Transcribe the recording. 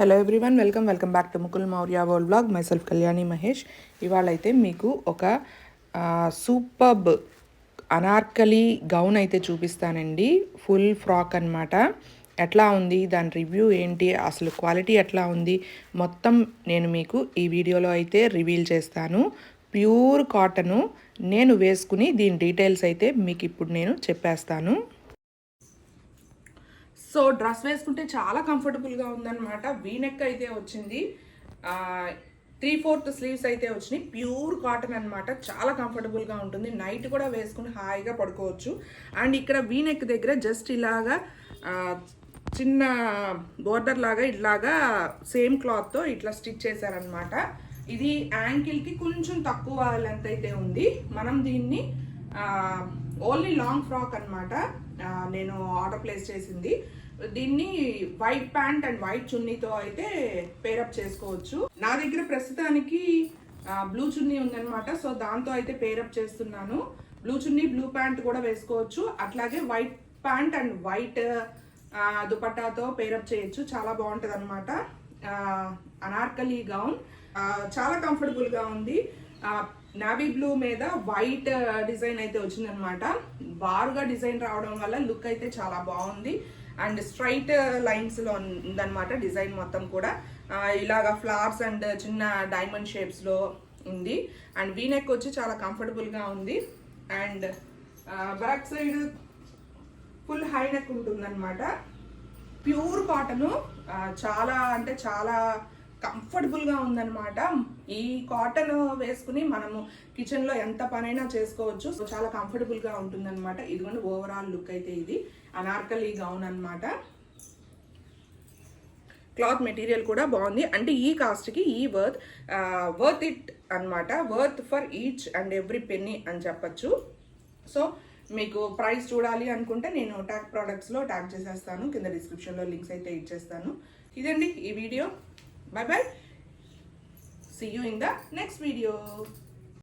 Hello everyone welcome welcome back to Mukul Maurya world blog myself Kalyani Mahesh ఇవాళ అయితే మీకు ఒక superb Anarkali gown అయితే చూపిస్తానండి. ఫుల్ ఫ్రాక్ అన్నమాట. ఎట్లా ఉంది? దాని రివ్యూ ఏంటి? అసలు క్వాలిటీ ఎట్లా ఉంది? మొత్తం నేను మీకు ఈ వీడియోలో అయితే రివీల్ చేస్తాను. ప్యూర్ కాటను నేను వేసుకుని దీని డీటెయిల్స్ అయితే మీకు ఇప్పుడు నేను చెప్పేస్తాను. సో డ్రెస్ వేసుకుంటే చాలా కంఫర్టబుల్గా ఉందన్నమాట. వీనెక్ అయితే వచ్చింది. త్రీ ఫోర్త్ స్లీవ్స్ అయితే వచ్చినాయి. ప్యూర్ కాటన్ అనమాట చాలా కంఫర్టబుల్గా ఉంటుంది. నైట్ కూడా వేసుకుని హాయిగా పడుకోవచ్చు. అండ్ ఇక్కడ వీనెక్ దగ్గర జస్ట్ ఇలాగా చిన్న బోర్డర్ లాగా ఇట్లాగా సేమ్ క్లాత్తో ఇట్లా స్టిచ్ చేశారనమాట ఇది యాంకిల్కి కొంచెం తక్కువ లెంత్ అయితే ఉంది. మనం దీన్ని ఓన్లీ లాంగ్ ఫ్రాక్ అనమాట నేను ఆర్డర్ ప్లేస్ చేసింది. దీన్ని వైట్ ప్యాంట్ అండ్ వైట్ చున్నీతో అయితే పేరప్ చేసుకోవచ్చు. నా దగ్గర ప్రస్తుతానికి బ్లూ చున్నీ ఉందన్నమాట. సో దాంతో అయితే పేరప్ చేస్తున్నాను. బ్లూ చున్నీ బ్లూ ప్యాంట్ కూడా వేసుకోవచ్చు. అట్లాగే వైట్ ప్యాంట్ అండ్ వైట్ దుపట్టాతో పేరప్ చేయొచ్చు. చాలా బాగుంటుంది అనమాట అనార్కలి గౌన్ చాలా కంఫర్టబుల్గా ఉంది. నావీ బ్లూ మీద వైట్ డిజైన్ అయితే వచ్చిందనమాట బారుగా డిజైన్ రావడం వల్ల లుక్ అయితే చాలా బాగుంది. అండ్ స్ట్రైట్ uh, లైన్స్లో ఉందన్నమాట డిజైన్ మొత్తం కూడా. ఇలాగా ఫ్లవర్స్ అండ్ చిన్న డైమండ్ షేప్స్లో ఉంది. అండ్ వీనెక్ వచ్చి చాలా కంఫర్టబుల్గా ఉంది. And back side full high neck ఉంటుందన్నమాట. ప్యూర్ కాటన్ చాలా అంటే చాలా కంఫర్టబుల్గా ఉందన్నమాట. ఈ కాటన్ వేసుకుని మనము కిచెన్లో ఎంత పనైనా చేసుకోవచ్చు. సో చాలా కంఫర్టబుల్గా ఉంటుందన్నమాట. ఇదిగోండి ఓవరాల్ లుక్ అయితే ఇది. అనార్కలి గౌన్ అన్నమాట. క్లాత్ మెటీరియల్ కూడా బాగుంది. అంటే ఈ కాస్ట్కి ఈ వర్త్ వర్త్ ఇట్ అన్నమాట. Worth for each and every penny అని చెప్పచ్చు. సో మీకు ప్రైస్ చూడాలి అనుకుంటే నేను ట్యాగ్ ప్రోడక్ట్స్లో ట్యాగ్ చేసేస్తాను. కింద డిస్క్రిప్షన్లో లింక్స్ అయితే ఇచ్చేస్తాను. ఇదండి ఈ video Bye bye. See you in the next video.